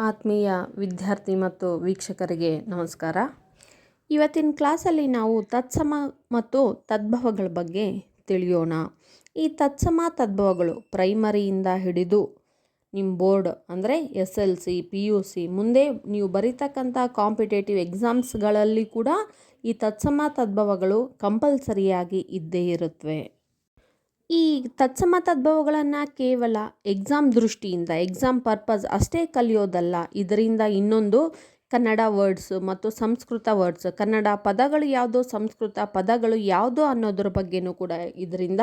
ಆತ್ಮೀಯ ವಿದ್ಯಾರ್ಥಿ ಮತ್ತು ವೀಕ್ಷಕರಿಗೆ ನಮಸ್ಕಾರ. ಇವತ್ತಿನ ಕ್ಲಾಸಲ್ಲಿ ನಾವು ತತ್ಸಮ ಮತ್ತು ತದ್ಭವಗಳ ಬಗ್ಗೆ ತಿಳಿಯೋಣ. ಈ ತತ್ಸಮ ತದ್ಭವಗಳು ಪ್ರೈಮರಿಯಿಂದ ಹಿಡಿದು ನಿಮ್ಮ ಬೋರ್ಡ್ ಅಂದರೆ S L C, P U C ಮುಂದೆ ನೀವು ಬರೀತಕ್ಕಂಥ ಕಾಂಪಿಟೇಟಿವ್ ಎಕ್ಸಾಮ್ಸ್ಗಳಲ್ಲಿ ಕೂಡ ಈ ತತ್ಸಮ ತದ್ಭವಗಳು ಕಂಪಲ್ಸರಿಯಾಗಿ ಇದ್ದೇ ಇರುತ್ತವೆ ಈ ತತ್ಸಮ ತದ್ಭವಗಳನ್ನು ಕೇವಲ ಎಕ್ಸಾಮ್ ದೃಷ್ಟಿಯಿಂದ ಎಕ್ಸಾಮ್ ಪರ್ಪಸ್ ಅಷ್ಟೇ ಕಲಿಯೋದಲ್ಲ. ಇದರಿಂದ ಇನ್ನೊಂದು ಕನ್ನಡ ವರ್ಡ್ಸ್ ಮತ್ತು ಸಂಸ್ಕೃತ ವರ್ಡ್ಸ್ ಕನ್ನಡ ಪದಗಳು ಯಾವುದು ಸಂಸ್ಕೃತ ಪದಗಳು ಯಾವುದು ಅನ್ನೋದ್ರ ಬಗ್ಗೆನೂ ಕೂಡ ಇದರಿಂದ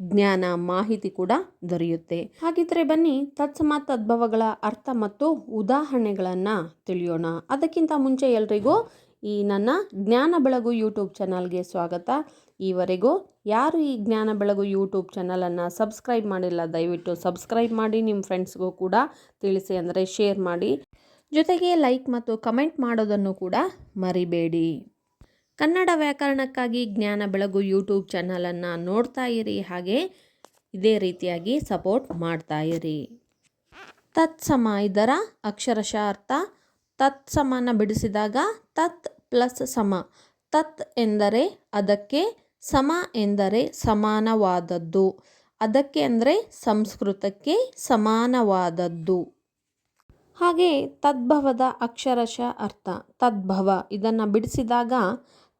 ಜ್ಞಾನ, ಮಾಹಿತಿ ಕೂಡ ದೊರೆಯುತ್ತೆ. ಹಾಗಿದ್ರೆ ಬನ್ನಿ ತತ್ಸಮ ತದ್ಭವಗಳ ಅರ್ಥ ಮತ್ತು ಉದಾಹರಣೆಗಳನ್ನು ತಿಳಿಯೋಣ. ಅದಕ್ಕಿಂತ ಮುಂಚೆ ಎಲ್ರಿಗೂ ಈ ನನ್ನ ಜ್ಞಾನ ಬೆಳಗು ಯೂಟ್ಯೂಬ್ ಚಾನಲ್ಗೆ ಸ್ವಾಗತ. ಈವರೆಗೂ ಯಾರು ಈ ಜ್ಞಾನ ಬೆಳಗು ಯೂಟ್ಯೂಬ್ ಚಾನಲನ್ನು ಸಬ್ಸ್ಕ್ರೈಬ್ ಮಾಡಿಲ್ಲ, ದಯವಿಟ್ಟು ಸಬ್ಸ್ಕ್ರೈಬ್ ಮಾಡಿ, ನಿಮ್ಮ ಫ್ರೆಂಡ್ಸ್ಗೂ ಕೂಡ ತಿಳಿಸಿ ಅಂದರೆ ಶೇರ್ ಮಾಡಿ. ಜೊತೆಗೆ ಲೈಕ್ ಮತ್ತು ಕಮೆಂಟ್ ಮಾಡೋದನ್ನು ಕೂಡ ಮರಿಬೇಡಿ. ಕನ್ನಡ ವ್ಯಾಕರಣಕ್ಕಾಗಿ ಜ್ಞಾನ ಬೆಳಗು ಯೂಟ್ಯೂಬ್ ಚಾನಲನ್ನು ನೋಡ್ತಾ ಇರಿ, ಹಾಗೆ ಇದೇ ರೀತಿಯಾಗಿ ಸಪೋರ್ಟ್ ಮಾಡ್ತಾ ಇರಿ. ತತ್ಸಮ ಇದರ ಅಕ್ಷರಶಃ ಅರ್ಥ ತತ್ಸಮನ ಬಿಡಿಸಿದಾಗ ತತ್ ಪ್ಲಸ್ ಸಮ, ತತ್ ಎಂದರೆ ಅದಕ್ಕೆ ಸಮ ಎಂದರೆ ಸಮಾನವಾದದ್ದು. ಅದಕ್ಕೆ ಅಂದರೆ ಸಂಸ್ಕೃತಕ್ಕೆ ಸಮಾನವಾದದ್ದು. ಹಾಗೆ ತದ್ಭವದ ಅಕ್ಷರಶಃ ಅರ್ಥ. ತದ್ಭವ. ಇದನ್ನು ಬಿಡಿಸಿದಾಗ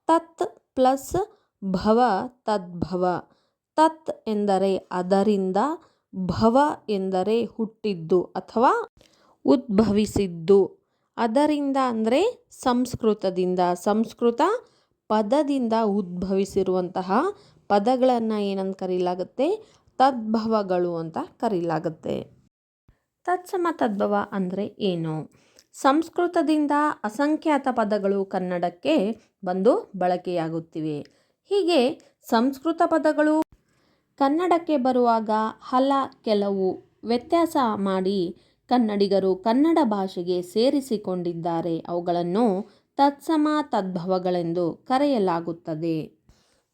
ತತ್ ಪ್ಲಸ್ ಭವ ತದ್ಭವ. ತತ್ ಎಂದರೆ ಅದರಿಂದ ಭವ ಎಂದರೆ ಹುಟ್ಟಿದ್ದು ಅಥವಾ ಉದ್ಭವಿಸಿದ್ದು. ಅದರಿಂದ ಅಂದರೆ ಸಂಸ್ಕೃತದಿಂದ. ಸಂಸ್ಕೃತ ಪದದಿಂದ ಉದ್ಭವಿಸಿರುವಂತಹ ಪದಗಳನ್ನು ಏನಂತ ಕರೀಲಾಗುತ್ತೆ? ತದ್ಭವಗಳು ಅಂತ ಕರೀಲಾಗುತ್ತೆ. ತತ್ಸಮ ತದ್ಭವ ಅಂದರೆ ಏನು? ಸಂಸ್ಕೃತದಿಂದ ಅಸಂಖ್ಯಾತ ಪದಗಳು ಕನ್ನಡಕ್ಕೆ ಬಂದು ಬಳಕೆಯಾಗುತ್ತಿವೆ. ಹೀಗೆ ಸಂಸ್ಕೃತ ಪದಗಳು ಕನ್ನಡಕ್ಕೆ ಬರುವಾಗ ಹಲ, ಕೆಲವು ವ್ಯತ್ಯಾಸ ಮಾಡಿ ಕನ್ನಡಿಗರು ಕನ್ನಡ ಭಾಷೆಗೆ ಸೇರಿಸಿಕೊಂಡಿದ್ದಾರೆ. ಅವುಗಳನ್ನು ತತ್ಸಮ ತದ್ಭವಗಳೆಂದು ಕರೆಯಲಾಗುತ್ತದೆ.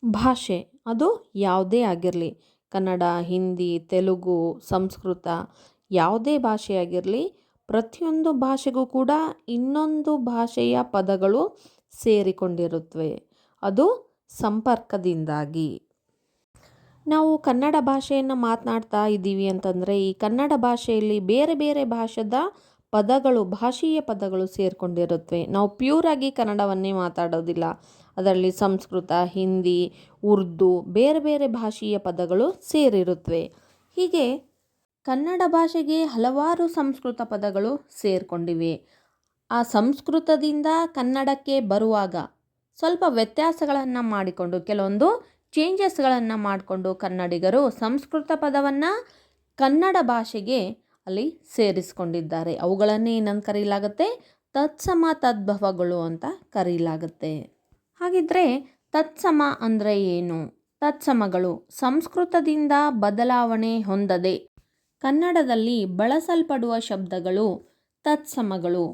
ಭಾಷೆ, ಅದು ಯಾವುದೇ ಆಗಿರಲಿ. ಕನ್ನಡ, ಹಿಂದಿ, ತೆಲುಗು, ಸಂಸ್ಕೃತ, ಯಾವುದೇ ಭಾಷೆಯಾಗಿರಲಿ, ಪ್ರತಿಯೊಂದು ಭಾಷೆಗೂ ಕೂಡ ಇನ್ನೊಂದು ಭಾಷೆಯ ಪದಗಳು ಸೇರಿಕೊಂಡಿರುತ್ತವೆ. ಅದು ಸಂಪರ್ಕದಿಂದಾಗಿ. ನಾವು ಕನ್ನಡ ಭಾಷೆಯನ್ನು ಮಾತನಾಡ್ತಾ ಇದ್ದೀವಿ ಅಂತಂದರೆ, ಈ ಕನ್ನಡ ಭಾಷೆಯಲ್ಲಿ ಬೇರೆ ಬೇರೆ ಭಾಷೆದ ಪದಗಳು, ಭಾಷೀಯ ಪದಗಳು ಸೇರಿಕೊಂಡಿರುತ್ತವೆ ನಾವು ಪ್ಯೂರಾಗಿ ಕನ್ನಡವನ್ನೇ ಮಾತಾಡೋದಿಲ್ಲ. ಅದರಲ್ಲಿ ಸಂಸ್ಕೃತ, ಹಿಂದಿ, ಉರ್ದು, ಬೇರೆ ಬೇರೆ ಭಾಷೀಯ ಪದಗಳು ಸೇರಿರುತ್ತವೆ ಹೀಗೆ ಕನ್ನಡ ಭಾಷೆಗೆ ಹಲವಾರು ಸಂಸ್ಕೃತ ಪದಗಳು ಸೇರಿಕೊಂಡಿವೆ. ಆ ಸಂಸ್ಕೃತದಿಂದ ಕನ್ನಡಕ್ಕೆ ಬರುವಾಗ ಸ್ವಲ್ಪ ವ್ಯತ್ಯಾಸಗಳನ್ನು ಮಾಡಿಕೊಂಡು, ಕೆಲವೊಂದು ಚೇಂಜಸ್ಗಳನ್ನು ಮಾಡಿಕೊಂಡು ಕನ್ನಡಿಗರು ಸಂಸ್ಕೃತ ಪದವನ್ನು ಕನ್ನಡ ಭಾಷೆಗೆ ಅಲ್ಲಿ ಸೇರಿಸ್ಕೊಂಡಿದ್ದಾರೆ. ಅವುಗಳನ್ನೇ ಏನಂತ ಕರೀಲಾಗುತ್ತೆ? ತತ್ಸಮ ತದ್ಭವಗಳು ಅಂತ ಕರೀಲಾಗುತ್ತೆ. ಹಾಗಿದ್ರೆ ತತ್ಸಮ ಅಂದರೆ ಏನು? ತತ್ಸಮಗಳು ಸಂಸ್ಕೃತದಿಂದ ಬದಲಾವಣೆ ಹೊಂದದೆ ಕನ್ನಡದಲ್ಲಿ ಬಳಸಲ್ಪಡುವ ಶಬ್ದಗಳು ತತ್ಸಮಗಳು.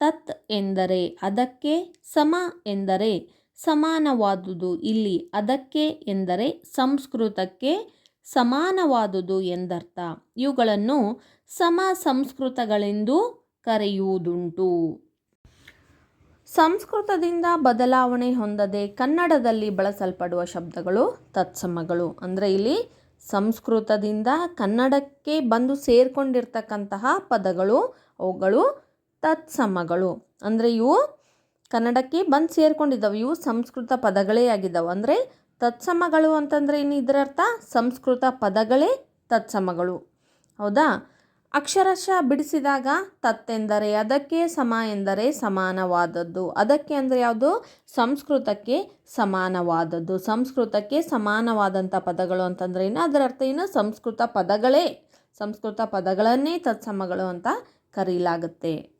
ತತ್ ಎಂದರೆ ಅದಕ್ಕೆ ಸಮ ಎಂದರೆ ಸಮಾನವಾದುದು. ಇಲ್ಲಿ ಅದಕ್ಕೆ ಎಂದರೆ ಸಂಸ್ಕೃತಕ್ಕೆ ಸಮಾನವಾದುದು ಎಂದರ್ಥ. ಇವುಗಳನ್ನು ಸಮ ಸಂಸ್ಕೃತಗಳೆಂದು ಕರೆಯುವುದುಂಟು. ಸಂಸ್ಕೃತದಿಂದ ಬದಲಾವಣೆ ಹೊಂದದೆ ಕನ್ನಡದಲ್ಲಿ ಬಳಸಲ್ಪಡುವ ಶಬ್ದಗಳು ತತ್ಸಮಗಳು. ಅಂದರೆ ಇಲ್ಲಿ ಸಂಸ್ಕೃತದಿಂದ ಕನ್ನಡಕ್ಕೆ ಬಂದು ಸೇರಿಕೊಂಡಿರ್ತಕ್ಕಂತಹ ಪದಗಳು, ಅವುಗಳು ತತ್ಸಮಗಳು. ಅಂದರೆ ಇವು ಕನ್ನಡಕ್ಕೆ ಬಂದು ಸೇರ್ಕೊಂಡಿದ್ದಾವೆ. ಇವು ಸಂಸ್ಕೃತ ಪದಗಳೇ ಆಗಿದ್ದಾವೆ. ಅಂದರೆ ತತ್ಸಮಗಳು ಅಂತಂದರೆ ಏನು ಇದರ ಅರ್ಥ ಸಂಸ್ಕೃತ ಪದಗಳೇ ತತ್ಸಮಗಳು. ಹೌದಾ? ಅಕ್ಷರಶಃ ಬಿಡಿಸಿದಾಗ ತತ್ತೆಂದರೆ ಅದಕ್ಕೆ ಸಮ ಎಂದರೆ ಸಮಾನವಾದದ್ದು. ಅದಕ್ಕೆ ಅಂದರೆ ಯಾವುದು? ಸಂಸ್ಕೃತಕ್ಕೆ ಸಮಾನವಾದದ್ದು. ಸಂಸ್ಕೃತಕ್ಕೆ ಸಮಾನವಾದಂಥ ಪದಗಳು ಅಂತಂದ್ರೆ ಏನು ಅದರ ಅರ್ಥ ಏನು ಸಂಸ್ಕೃತ ಪದಗಳೇ. ಸಂಸ್ಕೃತ ಪದಗಳನ್ನೇ ತತ್ಸಮಗಳು ಅಂತ ಕರೀಲಾಗುತ್ತೆ.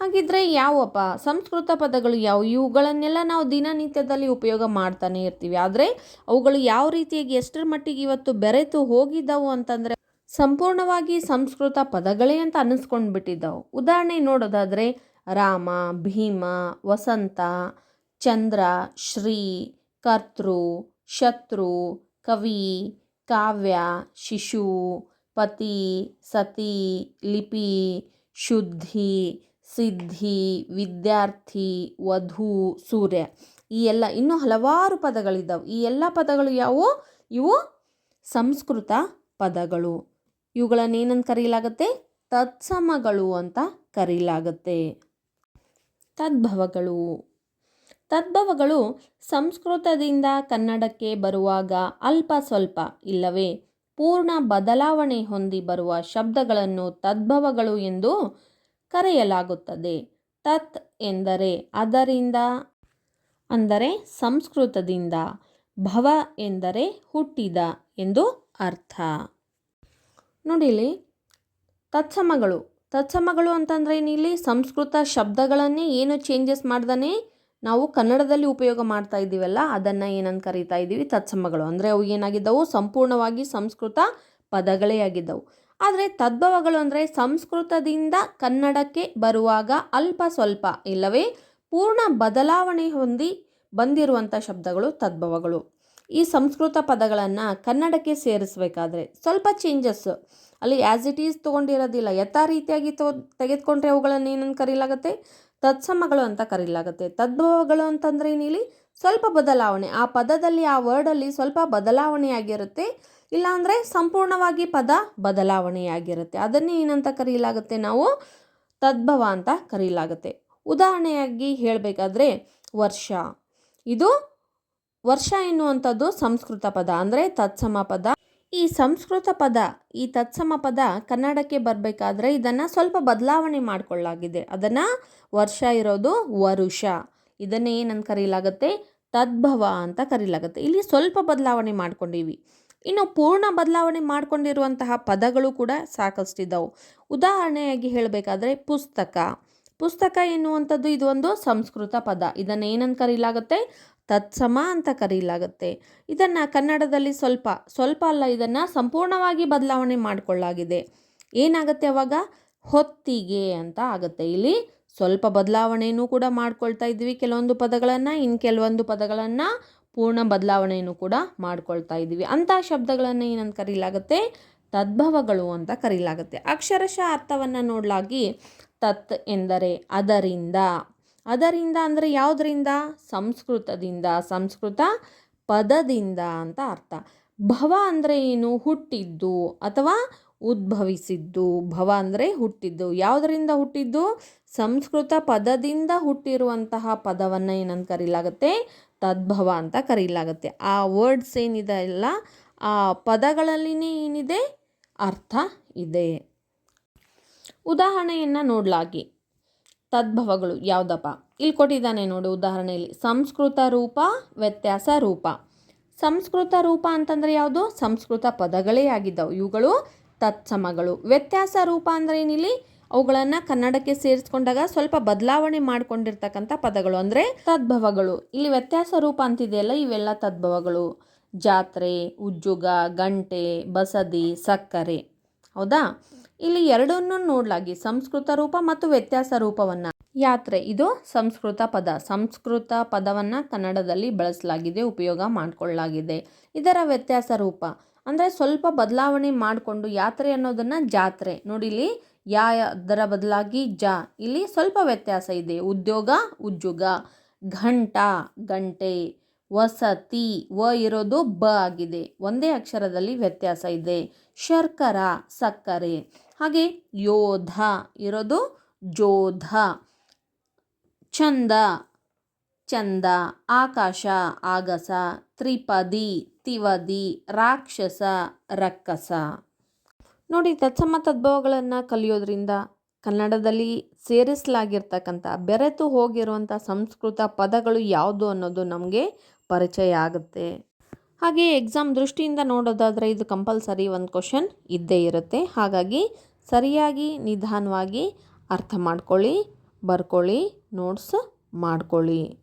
ಹಾಗಿದ್ರೆ ಯಾವಪ್ಪ? ಸಂಸ್ಕೃತ ಪದಗಳು ಯಾವ? ಇವುಗಳನ್ನೆಲ್ಲ ನಾವು ದಿನನಿತ್ಯದಲ್ಲಿ ಉಪಯೋಗ ಮಾಡ್ತಾನೆ ಇರ್ತೀವಿ. ಆದರೆ ಅವುಗಳು ಯಾವ ರೀತಿಯಾಗಿ ಎಷ್ಟರ ಮಟ್ಟಿಗೆ ಇವತ್ತು ಬೆರೆತು ಹೋಗಿದ್ದವು ಅಂತಂದರೆ ಸಂಪೂರ್ಣವಾಗಿ ಸಂಸ್ಕೃತ ಪದಗಳೇ ಅಂತ ಅನ್ನಿಸ್ಕೊಂಡು ಬಿಟ್ಟಿದ್ದವು ಉದಾಹರಣೆ ನೋಡೋದಾದರೆ ರಾಮ, ಭೀಮ, ವಸಂತ, ಚಂದ್ರ, ಶ್ರೀ, ಕರ್ತೃ, ಶತ್ರು, ಕವಿ, ಕಾವ್ಯ, ಶಿಶು, ಪತಿ, ಸತಿ, ಲಿಪಿ, ಶುದ್ಧಿ ಸಿದ್ಧಿ, ವಿದ್ಯಾರ್ಥಿ, ವಧು, ಸೂರ್ಯ ಈ ಎಲ್ಲ ಇನ್ನೂ ಹಲವಾರು ಪದಗಳಿದ್ದಾವೆ. ಈ ಎಲ್ಲ ಪದಗಳು ಯಾವುವು? ಇವು ಸಂಸ್ಕೃತ ಪದಗಳು. ಇವುಗಳನ್ನು ಏನಂತ ಕರೀಲಾಗತ್ತೆ? ತತ್ಸಮಗಳು ಅಂತ ಕರೀಲಾಗತ್ತೆ. ತದ್ಭವಗಳು. ತದ್ಭವಗಳು ಸಂಸ್ಕೃತದಿಂದ ಕನ್ನಡಕ್ಕೆ ಬರುವಾಗ ಅಲ್ಪ ಸ್ವಲ್ಪ ಇಲ್ಲವೇ? ಪೂರ್ಣ ಬದಲಾವಣೆ ಹೊಂದಿ ಬರುವ ಶಬ್ದಗಳನ್ನು ತದ್ಭವಗಳು ಎಂದು ಕರೆಯಲಾಗುತ್ತದೆ. ತತ್ ಎಂದರೆ ಅದರಿಂದ, ಅಂದರೆ ಸಂಸ್ಕೃತದಿಂದ, ಭವ ಎಂದರೆ ಹುಟ್ಟಿದ ಎಂದು ಅರ್ಥ. ನೋಡಿಲಿ ತತ್ಸಮಗಳು. ತತ್ಸಮಗಳು ಅಂತಂದರೆ ಏನಿಲ್ಲಿ? ಸಂಸ್ಕೃತ ಶಬ್ದಗಳನ್ನೇ ಏನು ಚೇಂಜಸ್ ಮಾಡ್ದೇ ನಾವು ಕನ್ನಡದಲ್ಲಿ ಉಪಯೋಗ ಮಾಡ್ತಾ ಇದ್ದೀವಲ್ಲ, ಅದನ್ನು ಏನಂತ ಕರೀತಾ ಇದ್ದೀವಿ? ತತ್ಸಮಗಳು. ಅಂದರೆ ಅವು ಏನಾಗಿದ್ದವು? ಸಂಪೂರ್ಣವಾಗಿ ಸಂಸ್ಕೃತ ಪದಗಳೇ ಆಗಿದ್ದವು. ಆದರೆ ತದ್ಭವಗಳು ಅಂದರೆ ಸಂಸ್ಕೃತದಿಂದ ಕನ್ನಡಕ್ಕೆ ಬರುವಾಗ ಅಲ್ಪ ಸ್ವಲ್ಪ, ಇಲ್ಲವೇ ಪೂರ್ಣ ಬದಲಾವಣೆ ಹೊಂದಿ ಬಂದಿರುವಂಥ ಶಬ್ದಗಳು ತದ್ಭವಗಳು. ಈ ಸಂಸ್ಕೃತ ಪದಗಳನ್ನು ಕನ್ನಡಕ್ಕೆ ಸೇರಿಸಬೇಕಾದ್ರೆ ಸ್ವಲ್ಪ ಚೇಂಜಸ್ ಅಲ್ಲಿ ಆ್ಯಸ್ ಇಟ್ ಈಸ್ ತೊಗೊಂಡಿರೋದಿಲ್ಲ ಯಥಾ ರೀತಿಯಾಗಿ ತೊ, ತೆಗೆದುಕೊಂಡ್ರೆ ಅವುಗಳನ್ನು ಏನಂತ ಕರೀಲಾಗುತ್ತೆ? ತತ್ಸಮಗಳು ಅಂತ ಕರೀಲಾಗುತ್ತೆ. ತದ್ಭವಗಳು ಅಂತಂದರೆ ಏನಿಲ್ಲಿ ಸ್ವಲ್ಪ ಬದಲಾವಣೆ. ಆ ಪದದಲ್ಲಿ, ಆ ವರ್ಡಲ್ಲಿ ಸ್ವಲ್ಪ ಬದಲಾವಣೆಯಾಗಿರುತ್ತೆ. ಇಲ್ಲಾಂದರೆ ಸಂಪೂರ್ಣವಾಗಿ ಪದ ಬದಲಾವಣೆಯಾಗಿರುತ್ತೆ. ಅದನ್ನೇ ಏನಂತ ಕರೀಲಾಗುತ್ತೆ ನಾವು? ತದ್ಭವ ಅಂತ ಕರೀಲಾಗುತ್ತೆ. ಉದಾಹರಣೆಯಾಗಿ ಹೇಳಬೇಕಾದ್ರೆ ವರ್ಷ. ಇದು ವರ್ಷ ಎನ್ನುವಂಥದ್ದು ಸಂಸ್ಕೃತ ಪದ, ಅಂದರೆ ತತ್ಸಮ ಪದ. ಈ ಸಂಸ್ಕೃತ ಪದ, ಈ ತತ್ಸಮ ಪದ ಕನ್ನಡಕ್ಕೆ ಬರಬೇಕಾದ್ರೆ ಇದನ್ನು ಸ್ವಲ್ಪ ಬದಲಾವಣೆ ಮಾಡಿಕೊಳ್ಳಲಾಗಿದೆ. ಅದನ್ನು ವರ್ಷ ಇರೋದು ವರುಷ. ಇದನ್ನೇ ಏನಂತ ಕರೀಲಾಗುತ್ತೆ? ತದ್ಭವ ಅಂತ ಕರೀಲಾಗುತ್ತೆ. ಇಲ್ಲಿ ಸ್ವಲ್ಪ ಬದಲಾವಣೆ ಮಾಡ್ಕೊಂಡಿವಿ. ಇನ್ನು ಪೂರ್ಣ ಬದಲಾವಣೆ ಮಾಡಿಕೊಂಡಿರುವಂತಹ ಪದಗಳು ಕೂಡ ಸಾಕಷ್ಟಿದ್ದವು. ಉದಾಹರಣೆಯಾಗಿ ಹೇಳಬೇಕಾದ್ರೆ ಪುಸ್ತಕ. ಪುಸ್ತಕ ಎನ್ನುವಂಥದ್ದು ಇದು ಒಂದು ಸಂಸ್ಕೃತ ಪದ. ಇದನ್ನು ಏನಂತ ಕರೀಲಾಗುತ್ತೆ? ತತ್ಸಮ ಅಂತ ಕರೀಲಾಗುತ್ತೆ. ಇದನ್ನು ಕನ್ನಡದಲ್ಲಿ ಸ್ವಲ್ಪ ಸ್ವಲ್ಪ ಅಲ್ಲ, ಇದನ್ನು ಸಂಪೂರ್ಣವಾಗಿ ಬದಲಾವಣೆ ಮಾಡಿಕೊಳ್ಳಾಗಿದೆ ಏನಾಗುತ್ತೆ ಅವಾಗ? ಹೊತ್ತಿಗೆ ಅಂತ ಆಗುತ್ತೆ. ಇಲ್ಲಿ ಸ್ವಲ್ಪ ಬದಲಾವಣೆಯೂ ಕೂಡ ಮಾಡ್ಕೊಳ್ತಾ ಇದ್ವಿ. ಕೆಲವೊಂದು ಪದಗಳನ್ನು ಇನ್ನು ಕೆಲವೊಂದು ಪದಗಳನ್ನು ಪೂರ್ಣ ಬದಲಾವಣೆಯನ್ನು ಕೂಡ ಮಾಡ್ಕೊಳ್ತಾ ಇದ್ದೀವಿ. ಅಂಥ ಶಬ್ದಗಳನ್ನು ಏನಂತ ಕರೀಲಾಗುತ್ತೆ? ತದ್ಭವಗಳು ಅಂತ ಕರೀಲಾಗುತ್ತೆ. ಅಕ್ಷರಶಃ ಅರ್ಥವನ್ನು ನೋಡಲಾಗಿ ತತ್ ಎಂದರೆ ಅದರಿಂದ. ಅದರಿಂದ ಅಂದರೆ ಯಾವುದರಿಂದ? ಸಂಸ್ಕೃತದಿಂದ. ಸಂಸ್ಕೃತ ಪದದಿಂದ ಅಂತ ಅರ್ಥ. ಭವ ಅಂದರೆ ಏನು? ಹುಟ್ಟಿದ್ದು ಅಥವಾ ಉದ್ಭವಿಸಿದ್ದು, ಭವ ಅಂದರೆ ಹುಟ್ಟಿದ್ದು. ಯಾವುದರಿಂದ ಹುಟ್ಟಿದ್ದು? ಸಂಸ್ಕೃತ ಪದದಿಂದ ಹುಟ್ಟಿರುವಂತಹ ಪದವನ್ನು ಏನಂತ ಕರೀಲಾಗುತ್ತೆ? ತದ್ಭವ ಅಂತ ಕರೀಲಾಗುತ್ತೆ. ಆ ವರ್ಡ್ಸ್ ಏನಿದೆ ಅಲ್ಲ ಆ ಪದಗಳಲ್ಲಿನೇ ಏನಿದೆ? ಅರ್ಥ ಇದೆ. ಉದಾಹರಣೆಯನ್ನು ನೋಡಲಾಗಿ. ತದ್ಭವಗಳು ಯಾವುದಪ್ಪ? ಇಲ್ಲಿ ಕೊಟ್ಟಿದ್ದಾನೆ ನೋಡು ಉದಾಹರಣೆಯಲ್ಲಿ. ಸಂಸ್ಕೃತ ರೂಪ, ವ್ಯತ್ಯಾಸ ರೂಪ. ಸಂಸ್ಕೃತ ರೂಪ ಅಂತಂದರೆ ಯಾವುದು? ಸಂಸ್ಕೃತ ಪದಗಳೇ ಆಗಿದ್ದವು. ಇವುಗಳು ತತ್ಸಮಗಳು. ವ್ಯತ್ಯಾಸ ರೂಪ ಅಂದರೆ ಏನಿಲ್ಲಿ? ಅವುಗಳನ್ನು ಕನ್ನಡಕ್ಕೆ ಸೇರಿಸ್ಕೊಂಡಾಗ ಸ್ವಲ್ಪ ಬದಲಾವಣೆ ಮಾಡಿಕೊಂಡಿರ್ತಕ್ಕಂಥ ಪದಗಳು ಅಂದರೆ ತದ್ಭವಗಳು. ಇಲ್ಲಿ ವ್ಯತ್ಯಾಸ ರೂಪ ಅಂತಿದೆಯಲ್ಲ, ಇವೆಲ್ಲ ತದ್ಭವಗಳು. ಜಾತ್ರೆ, ಉಜ್ಜುಗ, ಗಂಟೆ, ಬಸದಿ, ಸಕ್ಕರೆ. ಹೌದಾ? ಇಲ್ಲಿ ಎರಡನ್ನೂ ನೋಡಲಾಗಿ, ಸಂಸ್ಕೃತ ರೂಪ ಮತ್ತು ವ್ಯತ್ಯಾಸ ರೂಪವನ್ನು. ಯಾತ್ರೆ, ಇದು ಸಂಸ್ಕೃತ ಪದ. ಸಂಸ್ಕೃತ ಪದವನ್ನು ಕನ್ನಡದಲ್ಲಿ ಬಳಸಲಾಗಿದೆ, ಉಪಯೋಗ ಮಾಡಿಕೊಳ್ಳಲಾಗಿದೆ. ಇದರ ವ್ಯತ್ಯಾಸ ರೂಪ. ಅಂದರೆ ಸ್ವಲ್ಪ ಬದಲಾವಣೆ ಮಾಡಿಕೊಂಡು ಯಾತ್ರೆ ಅನ್ನೋದನ್ನು ಜಾತ್ರೆ. ನೋಡಿಲಿ ಯಾ ಅದರ ಬದಲಾಗಿ ಜ. ಇಲ್ಲಿ ಸ್ವಲ್ಪ ವ್ಯತ್ಯಾಸ ಇದೆ. ಉದ್ಯೋಗ, ಉಜ್ಜುಗ. ಘಂಟ ಗಂಟೆ ವಸತಿ, ವ ಇರೋದು ಬ ಆಗಿದೆ. ಒಂದೇ ಅಕ್ಷರದಲ್ಲಿ ವ್ಯತ್ಯಾಸ ಇದೆ. ಶರ್ಕರ, ಸಕ್ಕರೆ. ಹಾಗೆ ಯೋಧ ಇರೋದು ಜೋಧ. ಚಂದ ಚಂದ. ಆಕಾಶ, ಆಗಸ. ತ್ರಿಪದಿ. ತಿವದಿ, ರಾಕ್ಷಸ, ರಕ್ಕಸ. ನೋಡಿ, ತತ್ಸಮ ತದ್ಭವಗಳನ್ನು ಕಲಿಯೋದ್ರಿಂದ ಕನ್ನಡದಲ್ಲಿ ಸೇರಿಸಲಾಗಿರ್ತಕ್ಕಂಥ ಬೆರೆತು ಹೋಗಿರುವಂಥ ಸಂಸ್ಕೃತ ಪದಗಳು ಯಾವುದು ಅನ್ನೋದು ನಮಗೆ ಪರಿಚಯ ಆಗುತ್ತೆ. ಹಾಗೆ ಎಕ್ಸಾಮ್ ದೃಷ್ಟಿಯಿಂದ ನೋಡೋದಾದರೆ ಇದು ಕಂಪಲ್ಸರಿ ಒಂದು ಕ್ವಶನ್ ಇದ್ದೇ ಇರುತ್ತೆ. ಹಾಗಾಗಿ ಸರಿಯಾಗಿ, ನಿಧಾನವಾಗಿ ಅರ್ಥ ಮಾಡ್ಕೊಳ್ಳಿ, ಬರ್ಕೊಳ್ಳಿ ನೋಟ್ಸ್ ಮಾಡ್ಕೊಳ್ಳಿ.